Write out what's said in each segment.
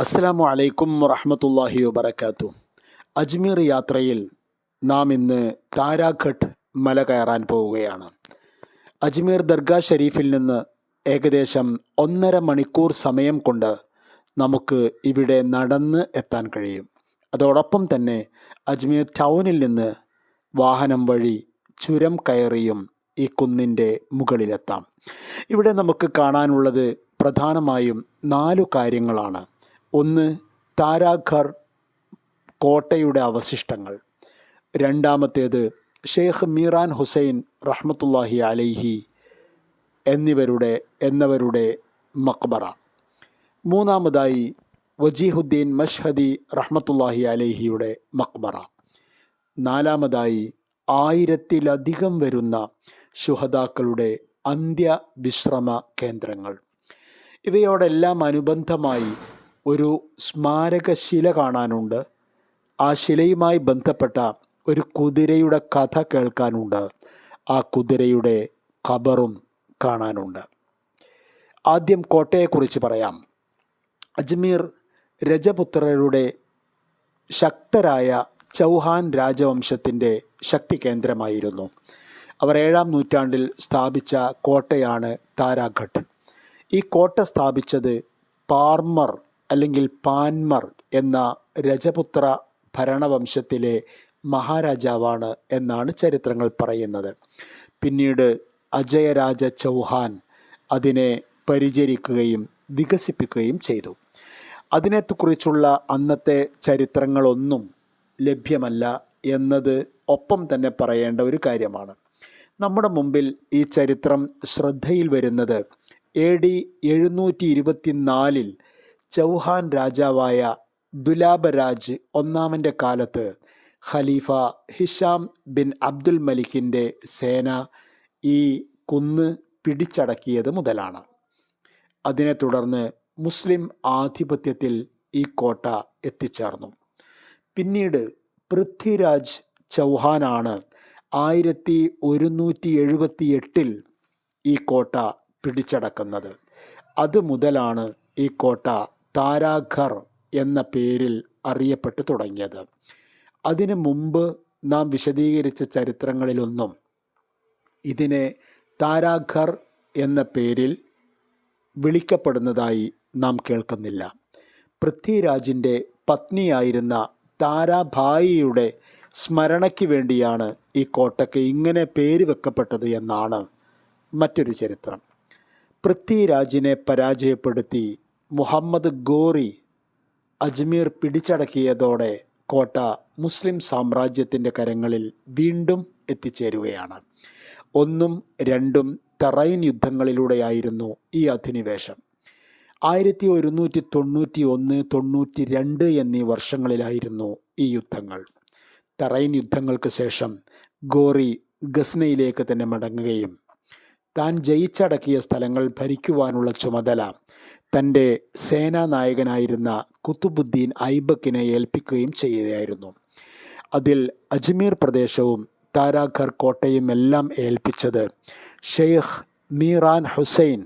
അസ്സലാമു അലൈക്കും വറഹമത്തല്ലാഹി വബർക്കാത്തു അജ്മീർ യാത്രയിൽ നാം ഇന്ന് താരാഘട്ട് മല കയറാൻ പോവുകയാണ്. അജ്മീർ ദർഗാ ഷരീഫിൽ നിന്ന് ഏകദേശം ഒന്നര മണിക്കൂർ സമയം കൊണ്ട് നമുക്ക് ഇവിടെ നടന്ന് എത്താൻ കഴിയും. അതോടൊപ്പം തന്നെ അജ്മീർ ടൗണിൽ നിന്ന് വാഹനം വഴി ചുരം കയറിയും ഈ കുന്നിന്റെ മുകളിലെത്താം. ഇവിടെ നമുക്ക് കാണാനുള്ളത് പ്രധാനമായും നാലു കാര്യങ്ങളാണ്. ഒന്ന് താരാഖർ കോട്ടയുടെ അവശിഷ്ടങ്ങൾ. രണ്ടാമത്തേത് ഷെയ്ഖ് മീറാൻ ഹുസൈൻ റഹ്മത്തുല്ലാഹി അലൈഹി എന്നിവരുടെ എന്നവരുടെ മക്ബറ മൂന്നാമതായി വജീഹുദ്ദീൻ മഷ്ഹദി റഹ്മത്തുല്ലാഹി അലൈഹിയുടെ മക്ബറ നാലാമതായി ആയിരത്തിലധികം വരുന്ന ശുഹദാക്കളുടെ അന്ത്യവിശ്രമ കേന്ദ്രങ്ങൾ. ഇവയോടെല്ലാം അനുബന്ധമായി ഒരു സ്മാരകശില കാണാനുണ്ട്. ആ ശിലയുമായി ബന്ധപ്പെട്ട ഒരു കുതിരയുടെ കഥ കേൾക്കാനുണ്ട്. ആ കുതിരയുടെ ഖബറും കാണാനുണ്ട്. ആദ്യം കോട്ടയെക്കുറിച്ച് പറയാം. അജ്മീർ രജപുത്രരുടെ ശക്തരായ ചൗഹാൻ രാജവംശത്തിന്റെ ശക്തി കേന്ദ്രമായിരുന്നു. അവർ ഏഴാം നൂറ്റാണ്ടിൽ സ്ഥാപിച്ച കോട്ടയാണ് താരാഘട്ട് ഈ കോട്ട സ്ഥാപിച്ചത് പാർമർ അല്ലെങ്കിൽ പാൻമർ എന്ന രജപുത്ര ഭരണവംശത്തിലെ മഹാരാജാവാണ് എന്നാണ് ചരിത്രങ്ങൾ പറയുന്നത്. പിന്നീട് അജയരാജ ചൗഹാൻ അതിനെ പരിചരിക്കുകയും വികസിപ്പിക്കുകയും ചെയ്തു. അതിനെക്കുറിച്ചുള്ള അന്നത്തെ ചരിത്രങ്ങളൊന്നും ലഭ്യമല്ല എന്നത് ഒപ്പം തന്നെ പറയേണ്ട ഒരു കാര്യമാണ്. നമ്മുടെ മുമ്പിൽ ഈ ചരിത്രം ശ്രദ്ധയിൽ വരുന്നത് എ ഡി എഴുന്നൂറ്റി ഇരുപത്തിനാലിൽ ചൗഹാൻ രാജാവായ ദുലാബരാജ് ഒന്നാമന്റെ കാലത്ത് ഖലീഫ ഹിഷാം ബിൻ അബ്ദുൽ മലിക്കിന്റെ സേന ഈ കുന്ന് പിടിച്ചടക്കിയത് മുതലാണ്. അതിനെ തുടർന്ന് മുസ്ലിം ആധിപത്യത്തിൽ ഈ കോട്ട എത്തിച്ചേർന്നു. പിന്നീട് പൃഥ്വിരാജ് ചൗഹാനാണ് ആയിരത്തി ഒരുന്നൂറ്റി എഴുപത്തി എട്ടിൽ ഈ കോട്ട പിടിച്ചടക്കുന്നത്. അത് മുതലാണ് ഈ കോട്ട താരാഘർ എന്ന പേരിൽ അറിയപ്പെട്ടു തുടങ്ങിയത്. അതിനു മുമ്പ് നാം വിശദീകരിച്ച ചരിത്രങ്ങളിലൊന്നും ഇതിനെ താരാഘർ എന്ന പേരിൽ വിളിക്കപ്പെടുന്നതായി നാം കേൾക്കുന്നില്ല. പൃഥ്വിരാജിന്റെ പത്നിയായിരുന്ന താരാഭായിയുടെ സ്മരണയ്ക്ക് വേണ്ടിയാണ് ഈ കോട്ടയ്ക്ക് ഇങ്ങനെ പേര് വെക്കപ്പെട്ടത് എന്നാണ് മറ്റൊരു ചരിത്രം. പൃഥ്വിരാജിനെ പരാജയപ്പെടുത്തി മുഹമ്മദ് ഗോറി അജ്മീർ പിടിച്ചടക്കിയതോടെ കോട്ട മുസ്ലിം സാമ്രാജ്യത്തിന്റെ കരങ്ങളിൽ വീണ്ടും എത്തിച്ചേരുകയാണ്. ഒന്നും രണ്ടും തറൈൻ യുദ്ധങ്ങളിലൂടെയായിരുന്നു ഈ അധിനിവേശം. ആയിരത്തി ഒരുന്നൂറ്റി തൊണ്ണൂറ്റി ഒന്ന് തൊണ്ണൂറ്റി രണ്ട് എന്നീ വർഷങ്ങളിലായിരുന്നു ഈ യുദ്ധങ്ങൾ. തറൈൻ യുദ്ധങ്ങൾക്ക് ശേഷം ഗോറി ഗസ്നയിലേക്ക് തന്നെ മടങ്ങുകയും താൻ ജയിച്ചടക്കിയ സ്ഥലങ്ങൾ ഭരിക്കുവാനുള്ള ചുമതല തന്റെ സേനാനായകനായിരുന്ന കുത്തുബുദ്ദീൻ ഐബക്കിനെ ഏൽപ്പിക്കുകയും ചെയ്യുകയായിരുന്നു. അതിൽ അജ്മീർ പ്രദേശവും താരാഘർ കോട്ടയും എല്ലാം ഏൽപ്പിച്ചത് ഷെയ്ഖ് മീറാൻ ഹുസൈൻ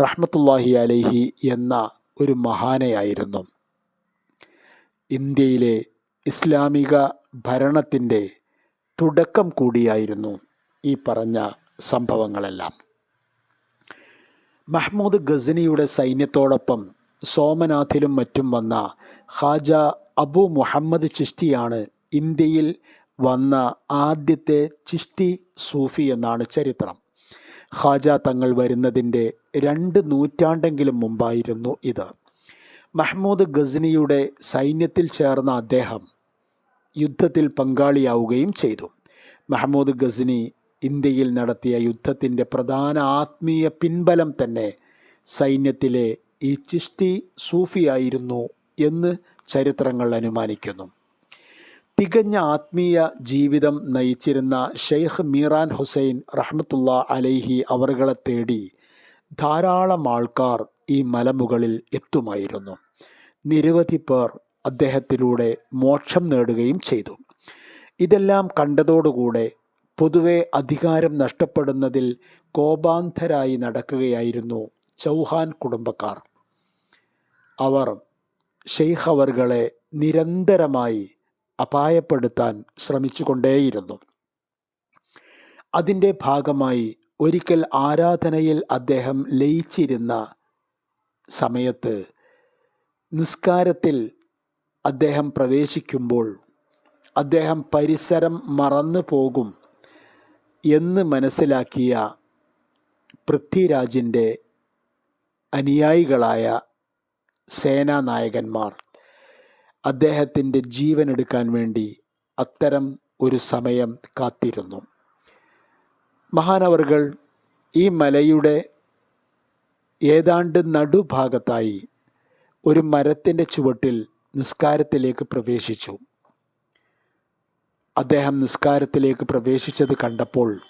റഹ്മത്തുല്ലാഹി അലൈഹി എന്ന ഒരു മഹാനയായിരുന്നു. ഇന്ത്യയിലെ ഇസ്ലാമിക ഭരണത്തിന്റെ തുടക്കം കൂടിയായിരുന്നു ഈ പറഞ്ഞ സംഭവങ്ങളെല്ലാം. മഹ്മൂദ് ഗസനിയുടെ സൈന്യത്തോടൊപ്പം സോമനാഥിലും മറ്റും വന്ന ഖാജ അബു മുഹമ്മദ് ചിഷ്തിയാണ് ഇന്ത്യയിൽ വന്ന ആദ്യത്തെ ചിഷ്തി സൂഫി എന്നാണ് ചരിത്രം. ഖാജ തങ്ങൾ വരുന്നതിന്റെ രണ്ട് നൂറ്റാണ്ടെങ്കിലും മുമ്പായിരുന്നു ഇത്. മഹ്മൂദ് ഗസ്നിയുടെ സൈന്യത്തിൽ ചേർന്ന അദ്ദേഹം യുദ്ധത്തിൽ പങ്കാളിയാവുകയും ചെയ്തു. മഹ്മൂദ് ഗസ്നി ഇന്ത്യയിൽ നടത്തിയ യുദ്ധത്തിന്റെ പ്രധാന ആത്മീയ പിൻബലം തന്നെ സൈന്യത്തിലെ ഈ ചിഷ്തി സൂഫിയായിരുന്നു എന്ന് ചരിത്രങ്ങൾ അനുമാനിക്കുന്നു. തികഞ്ഞ ആത്മീയ ജീവിതം നയിച്ചിരുന്ന ഷെയ്ഖ് മീറാൻ ഹുസൈൻ റഹ്മത്തുള്ള അലൈഹി അവറുകളെ തേടി ധാരാളം ആൾക്കാർ ഈ മലമുകളിൽ എത്തുമായിരുന്നു. നിരവധി പേർ അദ്ദേഹത്തിലൂടെ മോക്ഷം നേടുകയും ചെയ്തു. ഇതെല്ലാം കണ്ടതോടുകൂടെ പൊതുവെ അധികാരം നഷ്ടപ്പെടുന്നതിൽ കോപാന്ധരായി നടക്കുകയായിരുന്നു ചൗഹാൻ കുടുംബക്കാർ. അവർ ഷെയ്ഖ് അവർകളെ നിരന്തരമായി അപായപ്പെടുത്താൻ ശ്രമിച്ചുകൊണ്ടേയിരുന്നു. അതിന്റെ ഭാഗമായി ഒരിക്കൽ ആരാധനയിൽ അദ്ദേഹം ലയിച്ചിരുന്ന സമയത്ത് നിസ്കാരത്തിൽ അദ്ദേഹം പ്രവേശിക്കുമ്പോൾ അദ്ദേഹം പരിസരം മറന്നു പോകും എന്ന് മനസ്സിലാക്കിയ പൃഥ്വിരാജിന്റെ അനുയായികളായ സേനാനായകന്മാർ. അദ്ദേഹത്തിന്റെ ജീവനെടുക്കാൻ വേണ്ടി അത്തരം ഒരു സമയം കാത്തിരുന്നു. മഹാനവറുകൾ ഈ മലയുടെ ഏതാണ്ട് നടുഭാഗത്തായി ഒരു മരത്തിന്റെ ചുവട്ടിൽ നിസ്കാരത്തിലേക്ക് പ്രവേശിച്ചു. അദ്ദേഹം നിസ്കാരത്തിലേക്ക് പ്രവേശിച്ചത് കണ്ടപ്പോൾ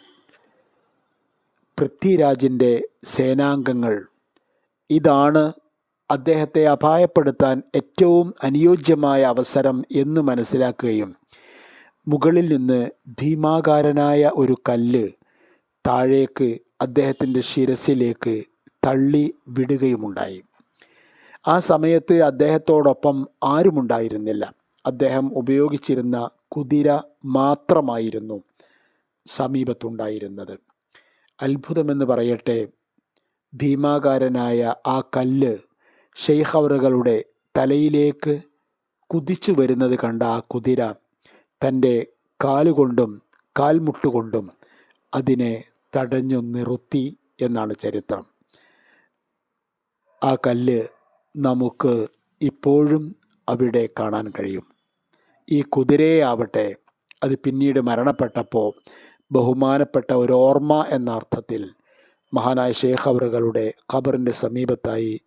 പൃഥ്വിരാജിന്റെ സേനാംഗങ്ങൾ ഇതാണ് അദ്ദേഹത്തെ അപായപ്പെടുത്താൻ ഏറ്റവും അനുയോജ്യമായ അവസരം എന്ന് മനസ്സിലാക്കുകയും മുകളിൽ നിന്ന് ഭീമാകാരനായ ഒരു കല്ല് താഴേക്ക് അദ്ദേഹത്തിന്റെ ശിരസിലേക്ക് തള്ളി വിടുകയുമുണ്ടായി. ആ സമയത്ത് അദ്ദേഹത്തോടൊപ്പം ആരുമുണ്ടായിരുന്നില്ല. അദ്ദേഹം ഉപയോഗിച്ചിരുന്ന കുതിര മാത്രമായിരുന്നു സമീപത്തുണ്ടായിരുന്നത്. അത്ഭുതമെന്ന് പറയട്ടെ ഭീമാകാരനായ ആ കല്ല് ഷെയ്ഖവറുകളുടെ തലയിലേക്ക് കുതിച്ചു വരുന്നത് കണ്ട ആ കുതിര തന്റെ കാലുകൊണ്ടും കാൽമുട്ടുകൊണ്ടും അതിനെ തടഞ്ഞു നിർത്തി എന്നാണ് ചരിത്രം. ആ കല്ല് നമുക്ക് ഇപ്പോഴും അവിടെ കാണാൻ കഴിയും. ഈ കുതിരയെ ആവട്ടെ അത് പിന്നീട് മരണപ്പെട്ടപ്പോൾ ബഹുമാനപ്പെട്ട ഒരു ഓർമ്മ എന്ന അർത്ഥത്തിൽ മഹാനായ ഷേഖ് അവറുകളുടെ ഖബറിന്റെ സമീപത്തായി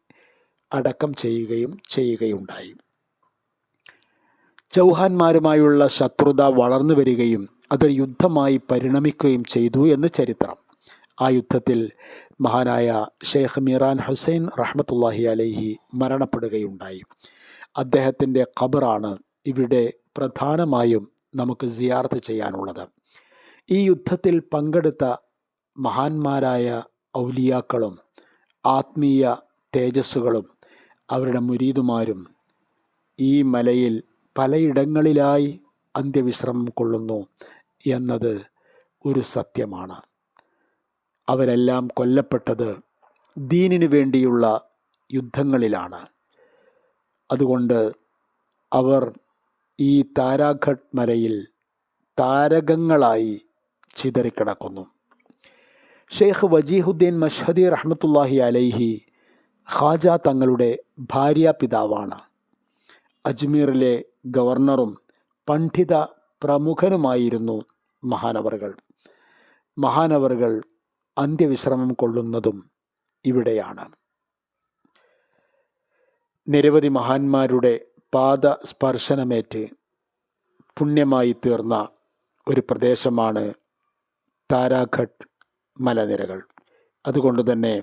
അടക്കം ചെയ്യുകയും ചെയ്യുകയുണ്ടായി. ചൗഹാന്മാരുമായുള്ള ശത്രുത വളർന്നു വരികയും അത് യുദ്ധമായി പരിണമിക്കുകയും ചെയ്തു എന്ന് ചരിത്രം. ആ യുദ്ധത്തിൽ മഹാനായ ഷെയ്ഖ് മീറാൻ ഹുസൈൻ റഹ്മത്തുല്ലാഹി അലൈഹി മരണപ്പെടുകയുണ്ടായി. അദ്ദേഹത്തിന്റെ ഖബറാണ് ഇവിടെ പ്രധാനമായും നമുക്ക് സിയാർത്ത് ചെയ്യാനുള്ളത്. ഈ യുദ്ധത്തിൽ പങ്കെടുത്ത മഹാന്മാരായ ഔലിയാക്കളും ആത്മീയ തേജസ്സുകളും അവരുടെ മുരീതുമാരും ഈ മലയിൽ പലയിടങ്ങളിലായി അന്ത്യവിശ്രമം കൊള്ളുന്നു എന്നത് ഒരു സത്യമാണ്. അവരെല്ലാം കൊല്ലപ്പെട്ടത് ദീനിനു വേണ്ടിയുള്ള യുദ്ധങ്ങളിലാണ്. അതുകൊണ്ട് അവർ ഈ താരാഘട്ട് മലയിൽ താരകങ്ങളായി ചിതറിക്കിടക്കുന്നു. ഷെയ്ഖ് വജീഹുദ്ദീൻ മഷ്ഹദി റഹ്മത്തുല്ലാഹി അലൈഹി ഖാജ തങ്ങളുടെ ഭാര്യ പിതാവാണ്. അജ്മീറിലെ ഗവർണറും പണ്ഡിത പ്രമുഖനുമായിരുന്നു മഹാനവറുകൾ. മഹാനവറുകൾ അന്ത്യവിശ്രമം കൊള്ളുന്നതും ഇവിടെയാണ്. നിരവധി മഹാന്മാരുടെ പാദ സ്പർശനമേറ്റ് പുണ്യമായി തീർന്ന ഒരു പ്രദേശമാണ് താരാഘട്ട് മലനിരകൾ. അതുകൊണ്ട് തന്നെ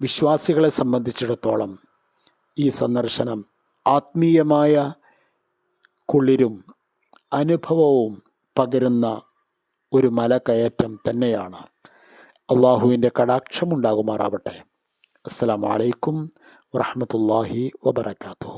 വിശ്വാസികളെ സംബന്ധിച്ചിടത്തോളം ഈ സന്ദർശനം ആത്മീയമായ കുളിരും അനുഭവവും പകരുന്ന ഒരു മലകയറ്റം തന്നെയാണ്. അള്ളാഹുവിന്റെ കടാക്ഷമുണ്ടാകുമാറാവട്ടെ അസ്സാം വലൈക്കും വറഹമത്തല്ലാഹി വബർക്കാത്തു